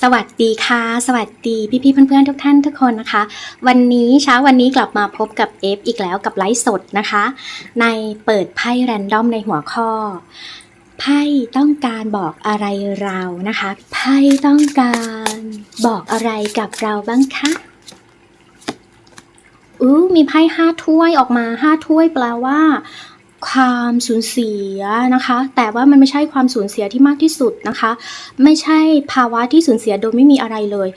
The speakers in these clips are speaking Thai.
สวัสดีค่ะ สวัสดีพี่ๆเพื่อนๆทุกท่านทุกคนนะคะ วันนี้เช้าวันนี้กลับมาพบกับเอฟอีกแล้วกับไลฟ์สดนะคะ ในเปิดไพ่แรนดอมในหัวข้อ ไพ่ต้องการบอกอะไรเรานะคะ ไพ่ต้องการบอกอะไรกับเราบ้างคะอู้มีไพ่ห้าถ้วยออกมาห้าถ้วยแปลว่า ความสูญเสียนะคะ แต่ว่ามันไม่ใช่ความสูญเสียที่มากที่สุดนะคะ ไม่ใช่ภาวะที่สูญเสียโดยไม่มีอะไรเลย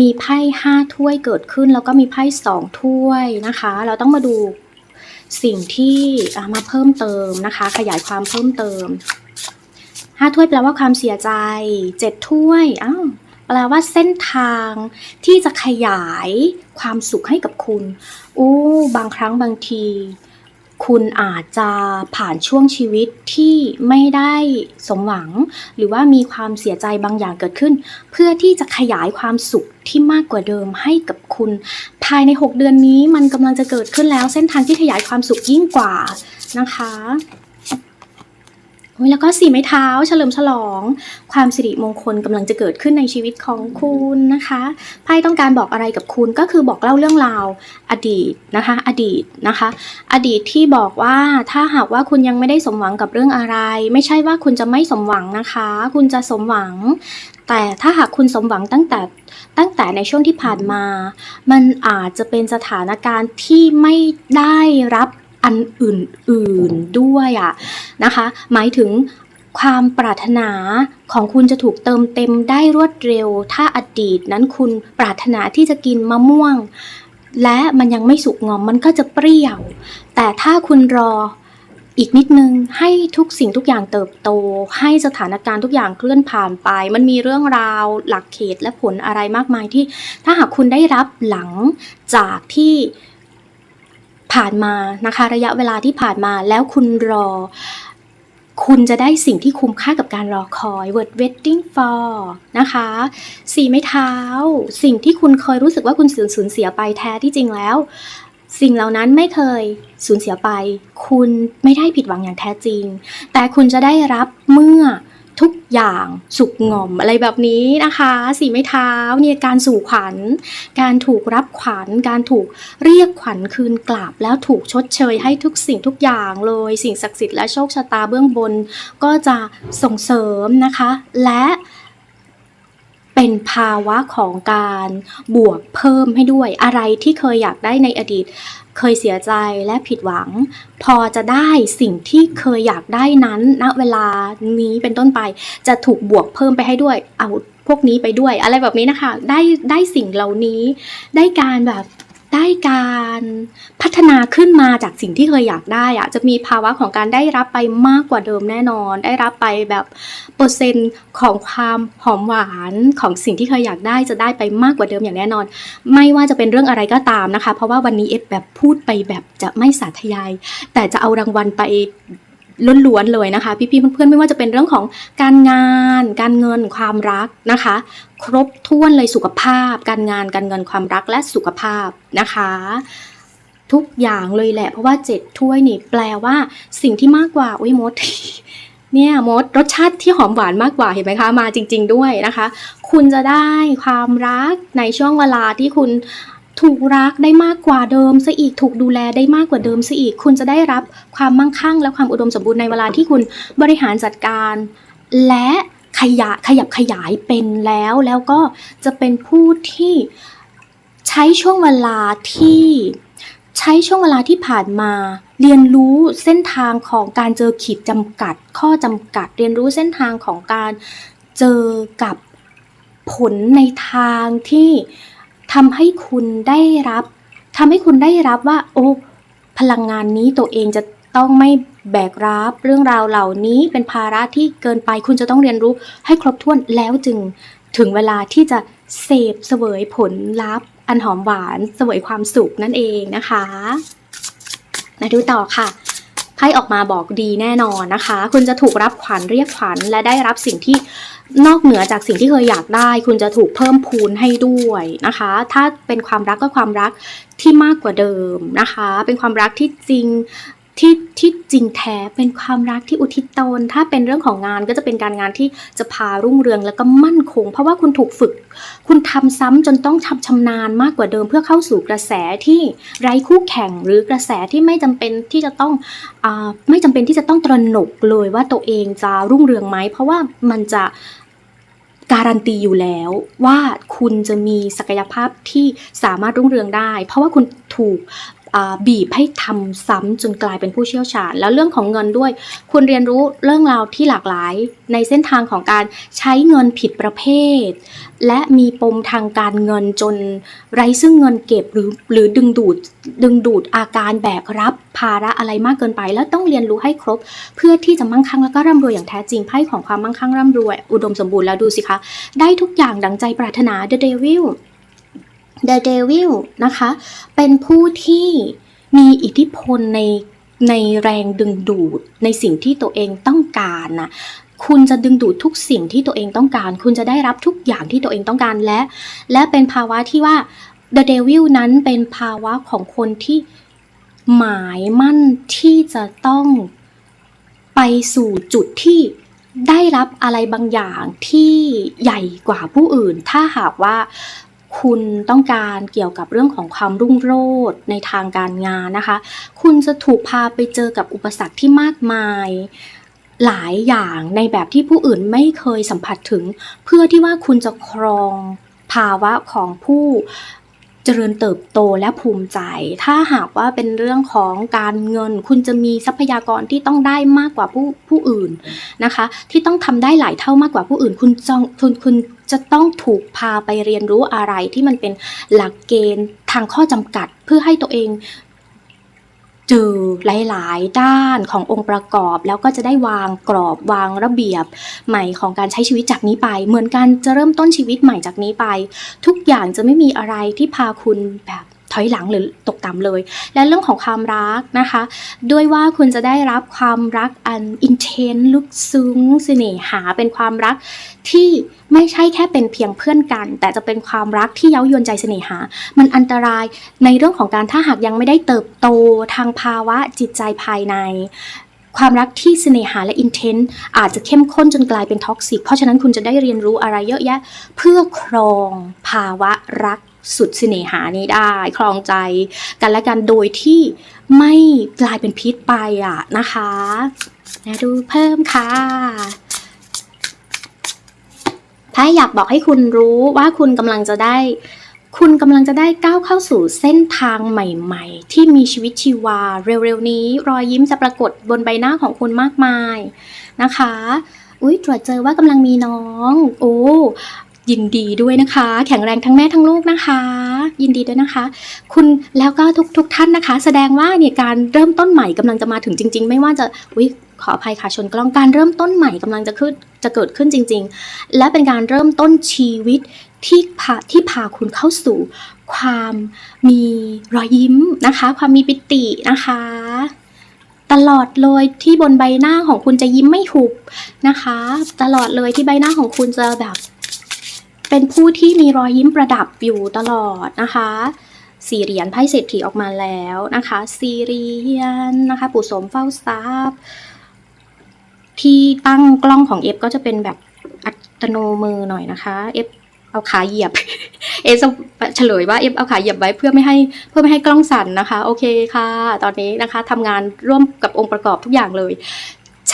มีไพ่ห้าถ้วยเกิดขึ้น แล้วก็มีไพ่สองถ้วยนะคะ เราต้องมาดูสิ่งที่มาเพิ่มเติมนะคะ ขยายความเพิ่มเติมห้าถ้วยแปลว่าความเสียใจเจ็ดถ้วยอ้าวแปลว่าเส้นทางที่จะขยายความสุขให้กับคุณอู้บางครั้งบางที คุณอาจจะผ่านช่วงชีวิตที่ไม่ได้สมหวัง หรือว่ามีความเสียใจบางอย่างเกิดขึ้น เพื่อที่จะขยายความสุขที่มากกว่าเดิมให้กับคุณ ภายใน 6 เดือนนี้มันกำลังจะเกิดขึ้นแล้วเส้นทางที่ขยายความสุขยิ่งกว่านะคะ แล้วก็สี่ไม้เท้าเฉลิมฉลอง ความสิริมงคลกำลังจะเกิดขึ้นในชีวิตของคุณนะคะไพ่ต้องการบอกอะไรกับคุณก็คือบอกเล่าเรื่องราวอดีตนะคะ อดีตนะคะ อดีตที่บอกว่าถ้าหากว่าคุณยังไม่ได้สมหวังกับเรื่องอะไร ไม่ใช่ว่าคุณจะไม่สมหวังนะคะ คุณจะสมหวัง แต่ถ้าหากคุณสมหวังตั้งแต่ตั้งแต่ในช่วงที่ผ่านมา มันอาจจะเป็นสถานการณ์ที่ไม่ได้รับ อันอื่นๆด้วยอะนะคะ หมายถึงความปรารถนาของคุณจะถูกเติมเต็มได้รวดเร็ว ถ้าอดีตนั้นคุณปรารถนาที่จะกินมะม่วง และมันยังไม่สุกงอมมันก็จะเปรี้ยว แต่ถ้าคุณรออีกนิดนึงให้ทุกสิ่งทุกอย่างเติบโต ให้สถานการณ์ทุกอย่างเคลื่อนผ่านไป มันมีเรื่องราวหลักเขตและผลอะไรมากมายที่ ถ้าหากคุณได้รับหลังจากที่ ผ่านมานะคะ ระยะเวลาที่ผ่านมาแล้วคุณรอ คุณจะได้สิ่งที่คุ้มค่ากับการรอคอย word waiting for นะคะสี่ไม้เท้า สิ่งที่คุณเคยรู้สึกว่าคุณสูญสูญเสียไปแท้ที่จริงแล้ว สิ่งเหล่านั้นไม่เคยสูญเสียไป คุณไม่ได้ผิดหวังอย่างแท้จริง แต่คุณจะได้รับเมื่อ ทุกอย่างสุกงอมอะไรแบบนี้นะคะ สีไม้เท้าเนี่ยการสู่ขวัญ การถูกรับขวัญ การถูกเรียกขวัญคืนกลับ แล้วถูกชดเชยให้ทุกสิ่งทุกอย่างเลย สิ่งศักดิ์สิทธิ์และโชคชะตาเบื้องบน ก็จะส่งเสริมนะคะ และเป็นภาวะของการบวกเพิ่มให้ด้วยอะไรที่เคยอยากได้ในอดีต เคยเสียใจและผิดหวัง พอจะได้สิ่งที่เคยอยากได้นั้นณเวลานี้เป็นต้นไป จะถูกบวกเพิ่มไปให้ด้วย เอาพวกนี้ไปด้วย อะไรแบบนี้นะคะ ได้ได้สิ่งเหล่านี้ ได้การแบบ ได้การพัฒนาขึ้นมาจากสิ่งที่เคยอยากได้อะจะมีภาวะของการได้รับไปมากกว่าเดิมแน่นอน ได้รับไปแบบเปอร์เซ็นต์ของความหอมหวานของสิ่งที่เคยอยากได้จะได้ไปมากกว่าเดิมอย่างแน่นอน ไม่ว่าจะเป็นเรื่องอะไรก็ตามนะคะ เพราะว่าวันนี้เอฟแบบพูดไปแบบจะไม่สาธยาย แต่จะเอารางวัลไป ล้วนๆเลยนะคะ พี่ๆเพื่อนๆไม่ว่าจะเป็นเรื่องของการงาน การเงินความรักนะคะ ครบถ้วนเลยสุขภาพ การงานการเงินความรักและสุขภาพนะคะ ทุกอย่างเลยแหละ เพราะว่าเจ็ดถ้วยนี่แปลว่า สิ่งที่มากกว่าอุ้ยมดเนี่ยมดรสชาติที่หอมหวานมากกว่าเห็นไหมคะมาจริง ๆ ด้วยนะคะ คุณจะได้ความรักในช่วงเวลาที่คุณ ถูกรักได้มากกว่าเดิมซะอีกถูกดูแลได้มากกว่าเดิมซะอีก คุณจะได้รับความมั่งคั่ง และความอุดมสมบูรณ์ในเวลาที่คุณบริหารจัดการ และขยะขยับขยายเป็นแล้วแล้วก็จะเป็นผู้ที่ใช้ช่วงเวลาที่ใช้ช่วงเวลาที่ผ่านมา เรียนรู้เส้นทางของการเจอขีดจำกัด ข้อจำกัด เรียนรู้เส้นทางของการเจอกับผลในทางที่ ทำให้คุณได้รับทำให้คุณได้รับว่า โอ้พลังงานนี้ตัวเองจะต้องไม่แบกรับเรื่องราวเหล่านี้เป็นภาระที่เกินไปคุณจะต้องเรียนรู้ให้ครบถ้วนแล้วจึงถึงเวลาที่จะเสพเสวยผลลัพธ์ อันหอมหวานเสวยความสุขนั่นเองนะคะมาดูต่อค่ะ ให้ออกมาบอกดีแน่นอนนะคะ คุณจะถูกรับขวัญเรียกขวัญและได้รับสิ่งที่นอกเหนือจากสิ่งที่เคยอยากได้ คุณจะถูกเพิ่มพูนให้ด้วยนะคะ ถ้าเป็นความรักก็ความรักที่มากกว่าเดิมนะคะ เป็นความรักที่จริง ที่ที่จริงแท้เป็นความรักที่อุทิศตน ถ้าเป็นเรื่องของงานก็จะเป็นการงานที่จะพารุ่งเรืองแล้วก็มั่นคง เพราะว่าคุณถูกฝึก คุณทำซ้ำจนต้องทำชำนาญมากกว่าเดิม เพื่อเข้าสู่กระแสที่ไร้คู่แข่งหรือกระแสที่ไม่จำเป็นที่จะต้องอไม่จำเป็นที่จะต้องตระหนกเลยว่าตัวเองจะรุ่งเรืองไหมเพราะว่ามันจะการันตีอยู่แล้วว่าคุณจะมีศักยภาพที่สามารถรุ่งเรืองได้ เพราะว่าคุณถูก บีบให้ทำซ้ำจนกลายเป็นผู้เชี่ยวชาญ แล้วเรื่องของเงินด้วย คุณเรียนรู้เรื่องราวที่หลากหลาย ในเส้นทางของการใช้เงินผิดประเภท และมีปมทางการเงินจนไร้ซึ่งเงินเก็บหรือหรือดึงดูดดึงดูดอาการแบกรับภาระอะไรมากเกินไป แล้วต้องเรียนรู้ให้ครบ เพื่อที่จะมั่งคั่งแล้วก็ร่ำรวยอย่างแท้จริงไพ่ของความมั่งคั่งร่ำรวย อุดมสมบูรณ์แล้วดูสิคะ ได้ทุกอย่างดังใจปรารถนา The Devil The Devil นะคะ เป็นผู้ที่มีอิทธิพลในในแรงดึงดูดในสิ่งที่ตัวเองต้องการนะคุณจะดึงดูดทุกสิ่งที่ตัวเองต้องการ คุณจะได้รับทุกอย่างที่ตัวเองต้องการและ และเป็นภาวะที่ว่า The Devil นั้นเป็นภาวะของคนที่หมายมั่นที่จะต้องไปสู่จุดที่ได้รับอะไรบางอย่างที่ใหญ่กว่าผู้อื่น ถ้าหากว่า คุณต้องการเกี่ยวกับเรื่องของความรุ่งโรจน์ในทางการงานนะคะ คุณจะถูกพาไปเจอกับอุปสรรคที่มากมาย หลายอย่างในแบบที่ผู้อื่นไม่เคยสัมผัสถึง เพื่อที่ว่าคุณจะครองภาวะของผู้ เจริญเติบโตและภูมิใจ ถ้าหากว่าเป็นเรื่องของการเงิน คุณจะมีทรัพยากรที่ต้องได้มากกว่าผู้ผู้อื่นนะคะ ที่ต้องทำได้หลายเท่ามากกว่าผู้อื่น คุณจองคุณคุณจะต้องถูกพาไปเรียนรู้อะไรที่มันเป็นหลักเกณฑ์ทางข้อจำกัดเพื่อให้ตัวเอง จอหลาย ๆ ด้านขององค์ประกอบ แล้วก็จะได้วางกรอบวางระเบียบ ใหม่ของการใช้ชีวิตจากนี้ไป เหมือนกันจะเริ่มต้นชีวิตใหม่จากนี้ไป ทุกอย่างจะไม่มีอะไรที่พาคุณแบบ ถอยหลังหรือตกต่ำเลย และเรื่องของความรักนะคะ ด้วยว่าคุณจะได้รับความรักอันอินเทนลึกซึ้งเสน่หาเป็นความรักที่ไม่ใช่แค่เป็นเพียงเพื่อนกัน แต่จะเป็นความรักที่เย้ายวนใจเสน่หา มันอันตรายในเรื่องของการถ้าหากยังไม่ได้เติบโตทางภาวะจิตใจภายในความรักที่เสน่หาและอินเทนต์อาจจะเข้มข้นจนกลายเป็นท็อกซิก เพราะฉะนั้นคุณจะได้เรียนรู้อะไรเยอะแยะ เพื่อครองภาวะรัก สุดเสน่หานี้ได้ ครองใจกันและกันโดยที่ไม่กลายเป็นพิษไปอะนะคะนะดูเพิ่มค่ะถ้าอยากบอกให้คุณรู้ว่าคุณกำลังจะได้ คุณกำลังจะได้ก้าวเข้าสู่เส้นทางใหม่ ๆ ที่มีชีวิตชีวาเร็วๆนี้ รอยยิ้มจะปรากฏบนใบหน้าของคุณมากมายนะคะ อุ้ยตรวจเจอว่ากำลังมีน้อง โอ้ ยินดีด้วยนะคะ แข็งแรงทั้งแม่ทั้งลูกนะคะ ยินดีด้วยนะคะ คุณแล้วก็ทุกทุกท่านนะคะ แสดงว่าเนี่ยการเริ่มต้นใหม่กำลังจะมาถึงจริง ๆ ไม่ว่าจะอุ้ยขออภัยค่ะชนกล้องการเริ่มต้นใหม่กำลังจะขึ้นจะเกิดขึ้นจริง ๆ และเป็นการเริ่มต้นชีวิตที่พาที่พาคุณเข้าสู่ ความมีรอยยิ้มนะคะ ความมีปิตินะคะตลอดเลยที่บนใบหน้าของคุณจะยิ้มไม่หุบนะคะ ตลอดเลยที่ใบหน้าของคุณจะแบบ เป็นผู้ที่มีรอยยิ้มประดับอยู่ตลอดนะคะสี่เหรียญไพ่เศรษฐีออกมาแล้วนะคะสี่เหรียญนะคะปู่สมเฝ้าทรัพย์ ที่ตั้งกล้องของเอฟก็จะเป็นแบบอัตโนมือหน่อยนะคะเอฟเอาขาเหยียบ เอฟเฉลยว่าเอฟเอาขาเหยียบไว้เพื่อไม่ให้เพื่อไม่ให้กล้องสั่นนะคะ โอเคค่ะ ตอนนี้นะคะทำงานร่วมกับองค์ประกอบทุกอย่างเลย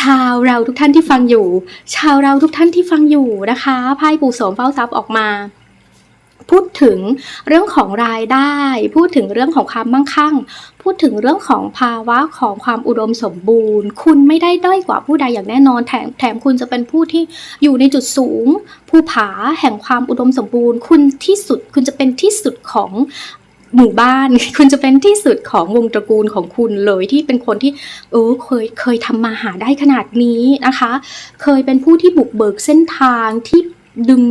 ชาวเราทุกท่านที่ฟังอยู่ ชาวเราทุกท่านที่ฟังอยู่นะคะไพ่ปู่โสมเฝ้าทรัพย์ออกมา พูดถึงเรื่องของรายได้ พูดถึงเรื่องของความมั่งคั่ง พูดถึงเรื่องของภาวะของความอุดมสมบูรณ์ คุณไม่ได้ด้อยกว่าผู้ใดอย่างแน่นอนแถมแถมคุณจะเป็นผู้ที่อยู่ในจุดสูง ภูผาแห่งความอุดมสมบูรณ์ คุณที่สุดคุณจะเป็นที่สุดของ หมู่บ้าน คุณจะเป็นที่สุดของวงตระกูลของคุณเลยที่เป็นคนที่เออเคยเคยทำมาหาได้ขนาดนี้นะคะ เคยเป็นผู้ที่บุกเบิกเส้นทางที่ดึง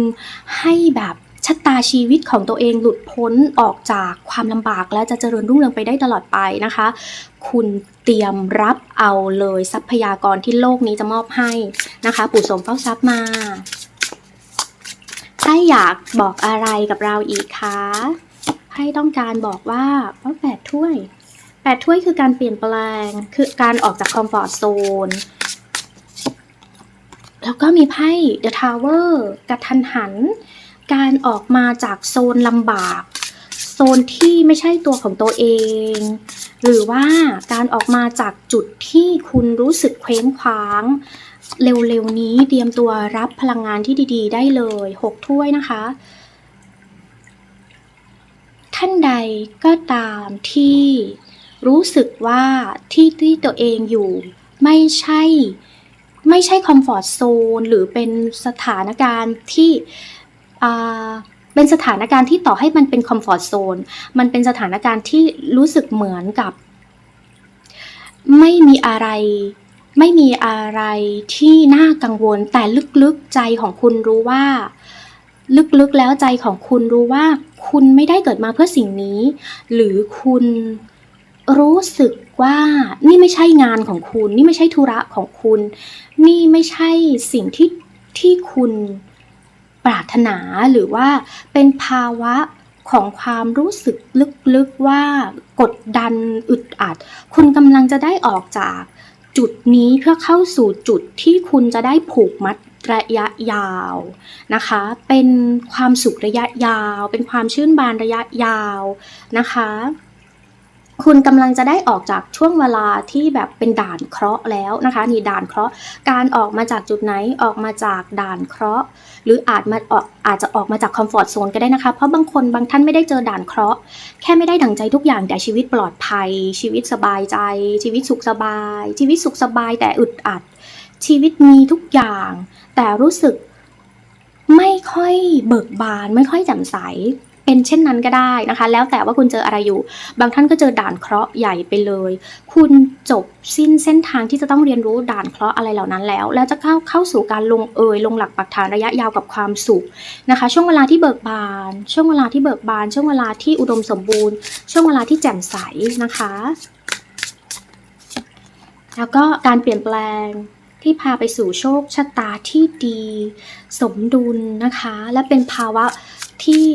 ให้แบบชะตาชีวิตของตัวเองหลุดพ้นออกจากความลำบากและจะเจริญรุ่งเรืองไปได้ตลอดไปนะคะ คุณเตรียมรับเอาเลยทรัพยากรที่โลกนี้จะมอบให้นะคะ ปู่สมเฝ้าทรัพย์มา ถ้าอยากบอกอะไรกับเราอีกคะ ให้ต้องการบอกว่าว่าแปดถ้วยแปดถ้วยคือการเปลี่ยนแปลง คือการออกจากคอมฟอร์ z โซน แล้วก็มีไพ่ The Tower กระทันหัน การออกมาจากโซนลำบาก โซนที่ไม่ใช่ตัวของตัวเอง หรือว่าการออกมาจากจุดที่คุณรู้สึกเคว้งคว้าง เร็วๆนี้เตรียมตัวรับพลังงานที่ดี ๆ ได้เลยหกถ้วยนะคะ ท่านใดก็ตามที่รู้สึกว่าที่ที่ตัวเองอยู่ไม่ใช่ ไม่ใช่คอมฟอร์ z โซนหรือเป็นสถานการณ์ที่เป็นสถานการณ์ที่ต่อให้มันเป็นคอมฟอร์ z โซนมันเป็นสถานการณ์ที่รู้สึกเหมือนกับ ไม่มีอะไรไม่มีอะไรที่น่ากังวลแต่ลึกๆใจของคุณรู้ว่า ลึกๆแล้วใจของคุณรู้ว่าคุณไม่ได้เกิดมาเพื่อสิ่งนี้ หรือคุณรู้สึกว่านี่ไม่ใช่งานของคุณ นี่ไม่ใช่ธุระของคุณ นี่ไม่ใช่สิ่งที่ที่คุณปรารถนาหรือว่าเป็นภาวะของความรู้สึกลึกๆว่ากดดันอึดอัด คุณกำลังจะได้ออกจากจุดนี้เพื่อเข้าสู่จุดที่คุณจะได้ผูกมัด ระยะยาวนะคะ เป็นความสุขระยะยาว เป็นความชื่นบานระยะยาวนะคะ คุณกำลังจะได้ออกจากช่วงเวลาที่แบบเป็นด่านเคราะห์แล้วนะคะนี่ด่านเคราะห์การออกมาจากจุดไหนออกมาจากด่านเคราะห์ หรืออาจมาออกอาจจะออกมาจากคอมฟอร์ z โซนก็ได้นะคะ เพราะบางคนบางท่านไม่ได้เจอด่านเคราะห์ แค่ไม่ได้ดั่งใจทุกอย่างแต่ชีวิตปลอดภัย ชีวิตสบายใจ ชีวิตสุขสบาย ชีวิตสุขสบายแต่อึดอัดชีวิตมีทุกอย่าง แต่รู้สึกไม่ค่อยเบิกบาน ไม่ค่อยแจ่มใส เป็นเช่นนั้นก็ได้นะคะ แล้วแต่ว่าคุณเจออะไรอยู่ บางท่านก็เจอด่านเคราะห์ใหญ่ไปเลย คุณจบสิ้นเส้นทางที่จะต้องเรียนรู้ด่านเคราะห์อะไรเหล่านั้นแล้ว แล้วจะเข้าเข้าสู่การลงเอยลงหลักปักฐานระยะยาวกับความสุขนะคะ ช่วงเวลาที่เบิกบาน ช่วงเวลาที่เบิกบาน ช่วงเวลาที่อุดมสมบูรณ์ ช่วงเวลาที่แจ่มใสนะคะ แล้วก็การเปลี่ยนแปลง ที่พาไปสู่โชคชะตาที่ดี สมดุลนะคะ และเป็นภาวะที่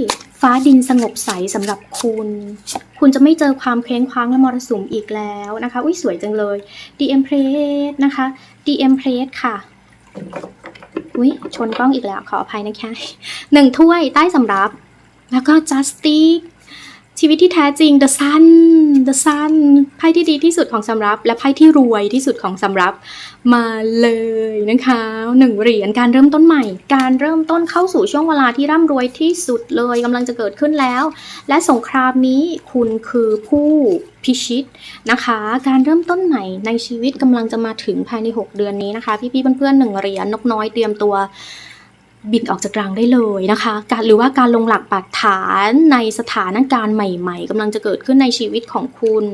ฟ้าดินสงบใสสำหรับคุณ คุณจะไม่เจอความเคว้งคว้างและมรสุมอีกแล้วนะคะ อุ้ยสวยจังเลย DM Plate นะคะ DM Plate ค่ะ อุ้ยชนกล้องอีกแล้วขออภัยนะคะหนึ่งถ้วยใต้สำรับ แล้วก็ Justice ชีวิตที่แท้จริง The Sun The Sun ไพ่ที่ดีที่สุดของสำรับ และไพ่ที่รวยที่สุดของสำรับ มาเลยนะคะหนึ่งเหรียญการเริ่มต้นใหม่ การเริ่มต้นเข้าสู่ช่วงเวลาที่ร่ำรวยที่สุดเลยกำลังจะเกิดขึ้นแล้ว และสงครามนี้คุณคือผู้พิชิตนะคะ การเริ่มต้นใหม่ในชีวิตกำลังจะมาถึงภายใน 6 เดือนนี้นะคะ พี่ๆเพื่อนๆหนึ่งเหรียญนกน้อยเตรียมตัว บินออกจากรังได้เลยนะคะ การหรือว่าการลงหลักปักฐานในสถานการณ์ใหม่ๆกำลังจะเกิดขึ้นในชีวิตของคุณ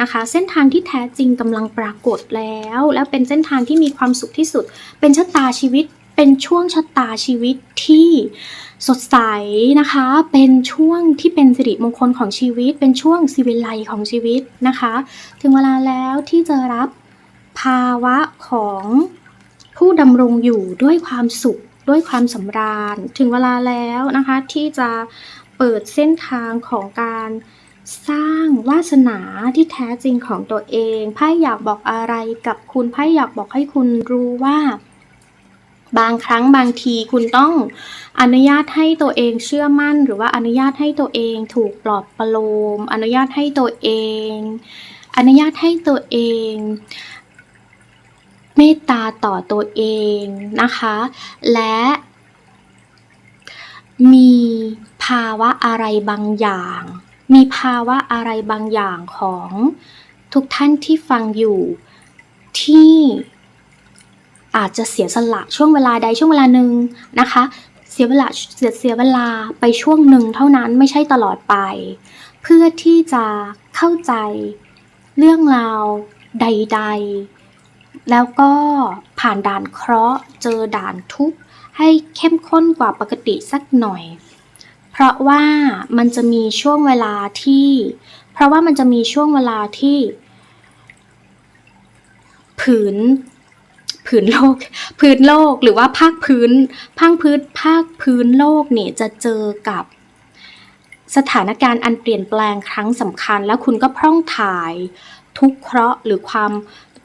นะคะ เส้นทางที่แท้จริงกำลังปรากฏแล้ว แล้วเป็นเส้นทางที่มีความสุขที่สุด เป็นชะตาชีวิต เป็นช่วงชะตาชีวิตที่สดใสนะคะ เป็นช่วงที่เป็นสิริมงคลของชีวิต เป็นช่วงสิวิไลของชีวิตนะคะ ถึงเวลาแล้วที่จะรับภาวะของผู้ดำรงอยู่ด้วยความสุข ด้วยความสำราญ ถึงเวลาแล้วนะคะที่จะเปิดเส้นทางของการสร้างวาสนาที่แท้จริงของตัวเองไพ่อยากบอกอะไรกับคุณไพ่อยากบอกให้คุณรู้ว่า บางครั้งบางทีคุณต้องอนุญาตให้ตัวเองเชื่อมั่น หรือว่าอนุญาตให้ตัวเองถูกปลอบประโลม อนุญาตให้ตัวเอง อนุญาตให้ตัวเอง เมตตาต่อตัวเองนะคะ และมีภาวะอะไรบางอย่าง มีภาวะอะไรบางอย่างของทุกท่านที่ฟังอยู่ที่อาจจะเสียสละช่วงเวลาใดช่วงเวลาหนึ่งนะคะ เสียเวลาเสียเสียเวลาไปช่วงหนึ่งเท่านั้นไม่ใช่ตลอดไป เพื่อที่จะเข้าใจเรื่องราวใด ๆ แล้วก็ผ่านด่านเคราะห์เจอด่านทุกข์ให้เข้มข้นกว่าปกติสักหน่อย เพราะว่ามันจะมีช่วงเวลาที่ เพราะว่ามันจะมีช่วงเวลาที่ ผืน ผืนโลก พื้นโลกหรือว่าภาคพื้นภาคพื้นภาคพื้นโลกเนี่ยจะเจอกับสถานการณ์อันเปลี่ยนแปลงครั้งสำคัญ แล้วคุณก็พร่องถ่ายทุกข์เคราะห์หรือความ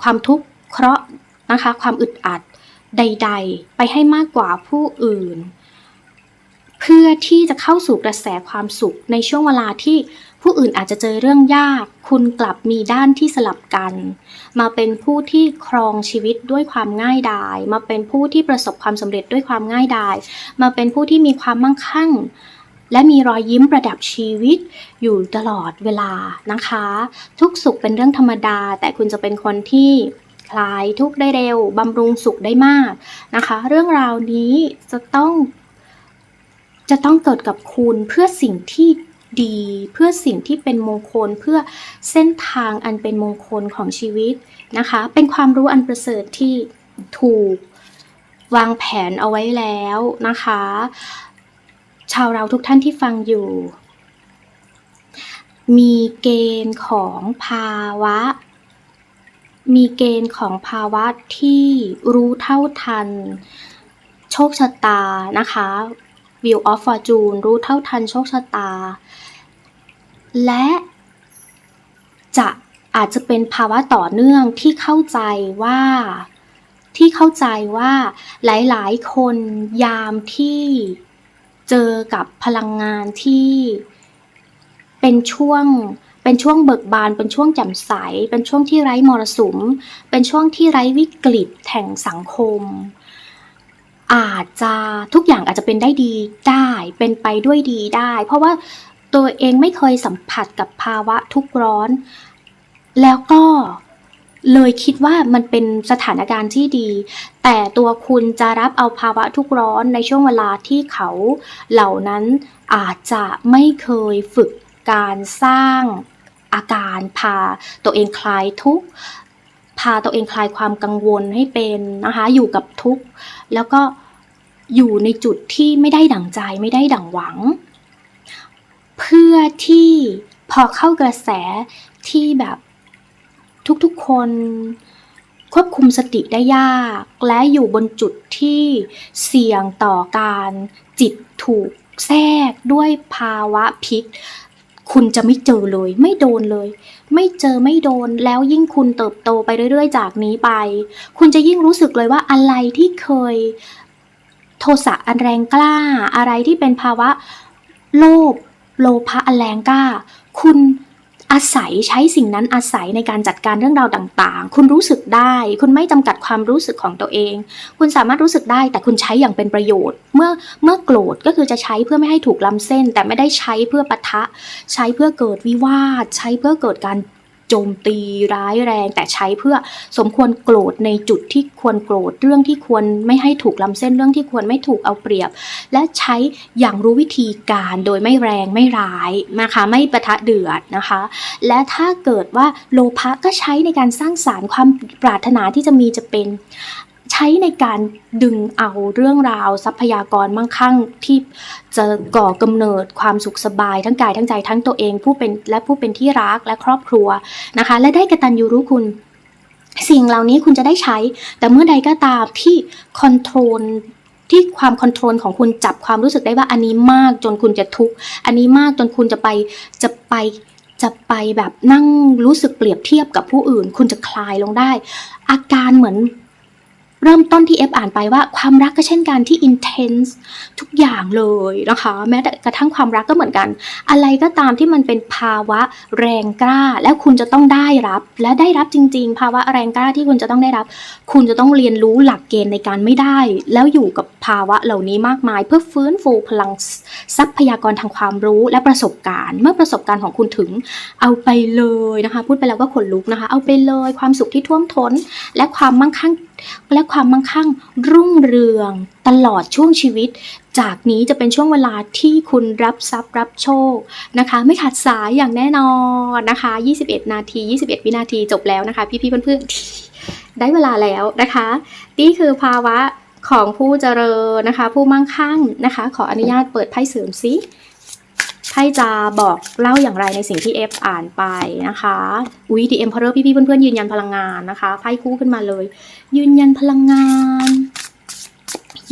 ความทุกข์ เคราะห์นะคะความอึดอัดใด ๆ ไปให้มากกว่าผู้อื่น เพื่อที่จะเข้าสู่กระแสความสุขในช่วงเวลาที่ผู้อื่นอาจจะเจอเรื่องยาก คุณกลับมีด้านที่สลับกัน มาเป็นผู้ที่ครองชีวิตด้วยความง่ายดาย มาเป็นผู้ที่ประสบความสำเร็จด้วยความง่ายดาย มาเป็นผู้ที่มีความมั่งคั่ง และมีรอยยิ้มประดับชีวิตอยู่ตลอดเวลานะคะ ทุกสุขเป็นเรื่องธรรมดา แต่คุณจะเป็นคนที่ คลายทุกข์ได้เร็วบำรุงสุขได้มากนะคะ เรื่องราวนี้จะต้อง จะต้องเกิดกับคุณเพื่อสิ่งที่ดีเพื่อสิ่งที่เป็นมงคลเพื่อเส้นทางอันเป็นมงคลของชีวิตนะคะ เป็นความรู้อันประเสริฐที่ถูกวางแผนเอาไว้แล้วนะคะ ชาวเราทุกท่านที่ฟังอยู่ มีเกณฑ์ของภาวะ มีเกณฑ์ของภาวะที่รู้เท่าทัน โชคชะตานะคะ Wheel of Fortune รู้เท่าทันโชคชะตา และจะอาจจะเป็นภาวะต่อเนื่องที่เข้าใจว่าที่เข้าใจว่าหลายๆ คนยามที่เจอกับพลังงานที่เป็นช่วง เป็นช่วงเบิกบาน เป็นช่วงแจ่มใส เป็นช่วงที่ไร้มรสุม เป็นช่วงที่ไร้วิกฤตแห่งสังคม อาจจะทุกอย่างอาจจะเป็นได้ดีได้ เป็นไปด้วยดีได้ เพราะว่าตัวเองไม่เคยสัมผัสกับภาวะทุกข์ร้อน แล้วก็เลยคิดว่ามันเป็นสถานการณ์ที่ดี แต่ตัวคุณจะรับเอาภาวะทุกข์ร้อนในช่วงเวลาที่เขาเหล่านั้นอาจจะไม่เคยฝึกการสร้าง อาการพาตัวเองคลายทุกข์พาตัวเองคลายความกังวลให้เป็นนะคะอยู่กับทุกข์แล้วก็อยู่ในจุดที่ไม่ได้ดั่งใจไม่ได้ดั่งหวัง เพื่อที่พอเข้ากระแสที่แบบทุกๆคนควบคุมสติได้ยาก และอยู่บนจุดที่เสี่ยงต่อการจิตถูกแทรกด้วยภาวะพิษ คุณจะไม่เจอเลย ไม่โดนเลย ไม่เจอไม่โดนแล้วยิ่งคุณเติบโตไปเรื่อย ๆ จากนี้ไป คุณจะยิ่งรู้สึกเลยว่าอะไรที่เคย โทสะอันแรงกล้า อะไรที่เป็นภาวะ โลภโลภะอันแรงกล้า คุณ อาศัยใช้สิ่งนั้นอาศัยในการจัดการเรื่องราวต่างๆ คุณรู้สึกได้ คุณไม่จำกัดความรู้สึกของตัวเอง คุณสามารถรู้สึกได้ แต่คุณใช้อย่างเป็นประโยชน์ เมื่อเมื่อโกรธก็คือจะใช้เพื่อไม่ให้ถูกล้ำเส้น แต่ไม่ได้ใช้เพื่อปะทะ ใช้เพื่อเกิดวิวาท ใช้เพื่อเกิดการ โจมตีร้ายแรง แต่ใช้เพื่อสมควรโกรธในจุดที่ควรโกรธเรื่องที่ควรไม่ให้ถูกล้ำเส้นเรื่องที่ควรไม่ถูกเอาเปรียบ และใช้อย่างรู้วิธีการโดยไม่แรงไม่ร้ายนะคะไม่ประทะเดือดนะคะ และถ้าเกิดว่าโลภะก็ใช้ในการสร้างสารรค์ความปรารถนาที่จะมีจะเป็น ใช้ในการดึงเอาเรื่องราวทรัพยากรมั่งคั่งที่จะก่อกำเนิดความสุขสบายทั้งกายทั้งใจทั้งตัวเองผู้เป็นและผู้เป็นที่รักและครอบครัวนะคะ และได้กตัญญูรู้คุณสิ่งเหล่านี้คุณจะได้ใช้ แต่เมื่อใดก็ตามที่คอนโทรลที่ความคอนโทรลของคุณจับความรู้สึกได้ว่าอันนี้มากจนคุณจะทุกข์อันนี้มากจนคุณจะไปจะไปจะไปแบบนั่งรู้สึกเปรียบเทียบกับผู้อื่น คุณจะคลายลงได้ อาการเหมือน เริ่มต้นที่เอฟอ่านไปว่าความรักก็เช่นกันที่ intense ทุกอย่างเลยนะคะ แม้แต่กระทั่งความรักก็เหมือนกัน อะไรก็ตามที่มันเป็นภาวะแรงกล้า และคุณจะต้องได้รับ และได้รับจริง ๆ ภาวะแรงกล้าที่คุณจะต้องได้รับ คุณจะต้องเรียนรู้หลักเกณฑ์ในการไม่ได้ แล้วอยู่กับภาวะเหล่านี้มากมาย เพื่อฟื้นฟูพลังทรัพยากรทางความรู้และประสบการณ์ เมื่อประสบการณ์ของคุณถึงเอาไปเลยนะคะ พูดไปแล้วก็ขนลุกนะคะ เอาไปเลยความสุขที่ท่วมท้น และความมั่งคั่งและความมั่งคั่งรุ่งเรืองตลอดช่วงชีวิต จากนี้จะเป็นช่วงเวลาที่คุณรับทรัพย์รับโชคนะคะ ไม่ขาดสายอย่างแน่นอนนะคะ 21 นาที 21 วินาทีจบแล้วนะคะ พี่ๆเพื่อนๆได้เวลาแล้วนะคะ นี่คือภาวะของผู้เจริญนะคะ ผู้มั่งคั่งนะคะ ขออนุญาตเปิดไพ่เสริมซิ ไพ่จะบอกเล่าอย่างไรในสิ่งที่เอฟอ่านไปนะคะ อุ้ยดีเอ็มพอร์พี่ๆเพื่อนๆยืนยันพลังงานนะคะไพ่คู่ขึ้นมาเลย ยืนยันพลังงาน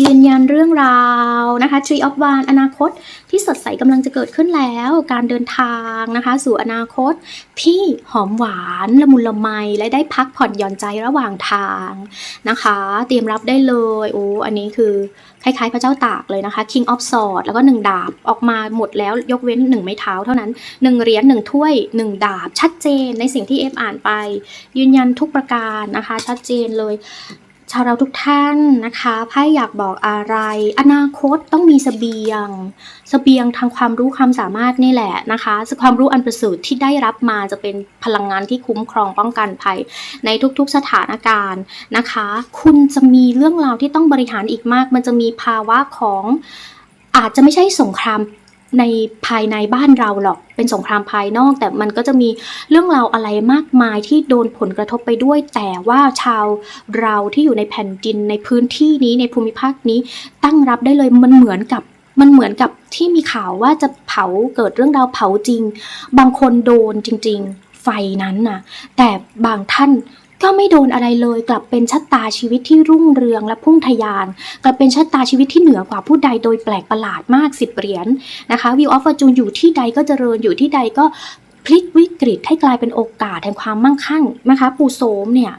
ยืนยันเรื่องราวนะคะ Tree of One อนาคตที่สดใสกำลังจะเกิดขึ้นแล้ว การเดินทางนะคะ สู่อนาคตที่หอมหวานละมุนละไม และได้พักผ่อนหย่อนใจระหว่างทางนะคะ เตรียมรับได้เลยโอ้อันนี้คือคล้ายๆพระเจ้าตากเลยนะคะ King of Swords แล้วก็หนึ่งดาบออกมาหมดแล้วยกเว้นหนึ่งไม้เท้าเท่านั้นหนึ่งเหรียญหนึ่งถ้วยหนึ่งดาบ ชัดเจนในสิ่งที่เอฟอ่านไป ยืนยันทุกประการนะคะ ชัดเจนเลย ชาวเราทุกท่านนะคะไพ่อยากบอกอะไร อนาคตต้องมีสเสบียงสเสบียงทางความรู้ความสามารถนี่แหละนะคะความรู้อันประเสริฐที่ได้รับมาจะเป็นพลังงานที่คุ้มครองป้องกันภัย ในทุกๆสถานการณ์นะคะ คุณจะมีเรื่องราวที่ต้องบริหารอีกมาก มันจะมีภาวะของอาจจะไม่ใช่สงคราม ในภายในบ้านเราหรอก เป็นสงครามภายนอก แต่มันก็จะมีเรื่องราวอะไรมากมายที่โดนผลกระทบไปด้วย แต่ว่าชาวเราที่อยู่ในแผ่นดินในพื้นที่นี้ในภูมิภาคนี้ตั้งรับได้เลยมันเหมือนกับมันเหมือนกับที่มีข่าวว่าจะเผาเกิดเรื่องราวเผาจริง บางคนโดนจริง ๆ ไฟนั้นน่ะ แต่บางท่าน ก็ไม่โดนอะไรเลยกลับเป็นชะตาชีวิตที่รุ่งเรืองและพุ่งทะยาน กลับเป็นชะตาชีวิตที่เหนือกว่าผู้ใดโดยแปลกประหลาดมากสิบเหรียญนะคะวิวออฟฟอร์จูนอยู่ที่ใดก็เจริญอยู่ที่ใดก็พลิกวิกฤตให้กลายเป็นโอกาสแห่งความมั่งคั่งนะคะปู่โสมเนี่ย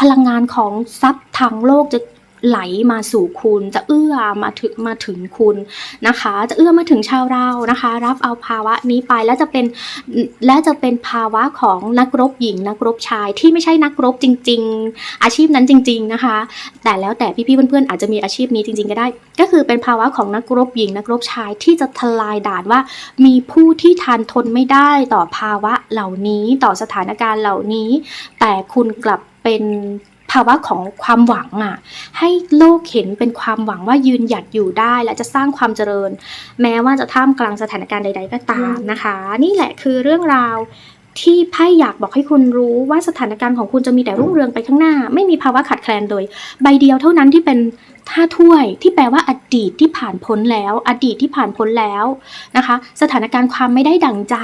พลังงานของทรัพย์ทางโลกจะ ไหลมาสู่คุณ จะเอื้อมาถึงมาถึงคุณนะคะ จะเอื้อมาถึงชาวเรานะคะ รับเอาภาวะนี้ไปและจะเป็นและจะเป็นภาวะของนักรบหญิง นักรบชายที่ไม่ใช่นักรบจริง ๆ อาชีพนั้นจริง ๆนะคะ แต่แล้วแต่พี่ๆเพื่อนๆอาจจะมีอาชีพนี้จริง ๆ ก็ได้ ก็คือเป็นภาวะของนักรบหญิง นักรบชายที่จะทลายด่านว่า มีผู้ที่ทานทนไม่ได้ต่อภาวะเหล่านี้ต่อสถานการณ์เหล่านี้ แต่คุณกลับเป็น ภาวะของความหวังอะให้โลกเห็นเป็นความหวังว่ายืนหยัดอยู่ได้และจะสร้างความเจริญ แม้ว่าจะท่ามกลางสถานการณ์ใด ๆ ก็ตามนะคะ นี่แหละคือเรื่องราวที่ไพ่อยากบอกให้คุณรู้ว่าสถานการณ์ของคุณจะมีแต่รุ่งเรืองไปข้างหน้า ไม่มีภาวะขาดแคลนเลย ใบเดียวเท่านั้นที่เป็นท่าถ้วยที่แปลว่าอดีตที่ผ่านพ้นแล้ว อดีตที่ผ่านพ้นแล้วนะคะ สถานการณ์ความไม่ได้ดั่งใจ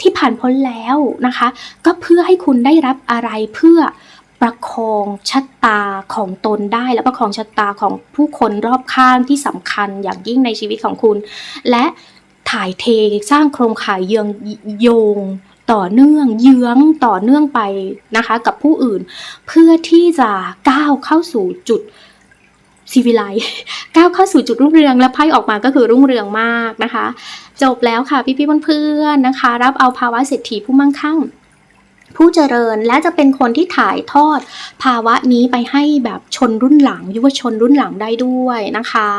ที่ผ่านพ้นแล้วนะคะ ก็เพื่อให้คุณได้รับอะไรเพื่อ ประคองชะตาของตนได้ และประคองชะตาของผู้คนรอบข้างที่สำคัญอย่างยิ่งในชีวิตของคุณ และถ่ายเทสร้างโครงข่ายเยืองโยงต่อเนื่องเยื้องต่อเนื่องไปนะคะ กับผู้อื่น เพื่อที่จะก้าวเข้าสู่จุดซีวิไลก้าวเข้าสู่จุดรุ่งเรืองและไพ่ออกมาก็คือรุ่งเรืองมากนะคะ จบแล้วค่ะพี่ๆเพื่อนๆนะคะ รับเอาภาวะเศรษฐีผู้มั่งคั่ง ผู้เจริญและจะเป็นคนที่ถ่ายทอด ภาวะนี้ไปให้แบบชนรุ่นหลัง ยุวชนรุ่นหลังได้ด้วยนะคะ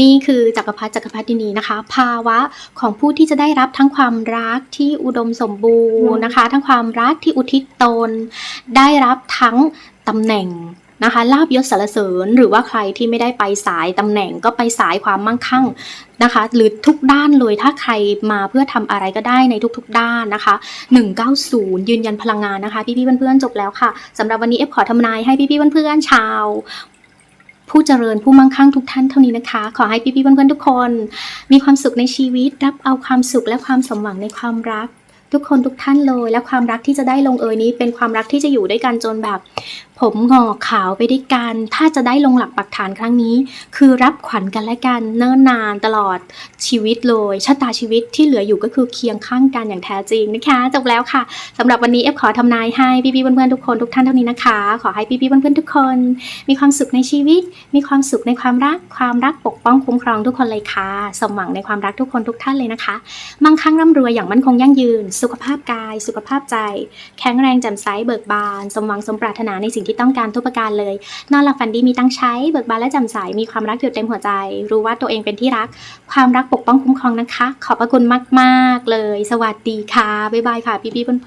นี่คือจักรพรรดิจักรพรรดินีนะคะ ภาวะของผู้ที่จะได้รับทั้งความรักที่อุดมสมบูรณ์นะคะ ทั้งความรักที่อุทิศตน ได้รับทั้งตำแหน่ง นะคะลาบยศสรรเสริญหรือว่าใครที่ไม่ได้ไปสายตำแหน่งก็ไปสายความมั่งคั่งนะคะ หรือทุกด้านเลยถ้าใครมาเพื่อทำอะไรก็ได้ในทุกๆ ด้านนะคะ 190 ยืนยันพลังงานนะคะ พี่ๆเพื่อนๆจบแล้วค่ะสำหรับวันนี้เอฟขอทำนายให้พี่ๆเพื่อนๆชาวผู้เจริญผู้มั่งคั่งทุกท่านเท่านี้นะคะ ขอให้พี่ๆเพื่อนๆทุกคน มีความสุขในชีวิต รับเอาความสุขและความสมหวังในความรัก ทุกคนทุกท่านเลย และความรักที่จะได้ลงเอยนี้ เป็นความรักที่จะอยู่ด้วยกันจนแบบผมงอกขาวไปด้วยกัน ถ้าจะได้ลงหลักปักฐานครั้งนี้ คือรับขวัญกันและกันเนิ่นนานตลอดชีวิตเลยชะตาชีวิตที่เหลืออยู่ก็คือเคียงข้างกันอย่างแท้จริงนะคะจบแล้วค่ะสำหรับวันนี้เอฟขอทำนายให้พี่ๆเพื่อนๆทุกคนทุกท่านเท่านี้นะคะ ขอให้พี่ๆเพื่อนๆทุกคน มีความสุขในชีวิต มีความสุขในความรักความรักปกป้องคุ้มครองทุกคนเลยค่ะสมหวังในความรักทุกคนทุกท่านเลยนะคะมั่งคั่งร่ำรวยอย่างมั่นคงยั่งยืน สุขภาพกาย สุขภาพใจ แข็งแรงแจ่มใสเบิกบาน สมหวังสมปรารถนาในสิ่งที่ต้องการทุกประการเลย นอนหลับฝันดีมีตั้งใช้ เบิกบานและแจ่มใสมีความรักอยู่เต็มหัวใจ รู้ว่าตัวเองเป็นที่รัก ความรักปกป้องคุ้มครองนะคะ ขอบพระคุณมาก ๆ เลย สวัสดีค่ะบ๊ายบายค่ะพี่ๆเพื่อน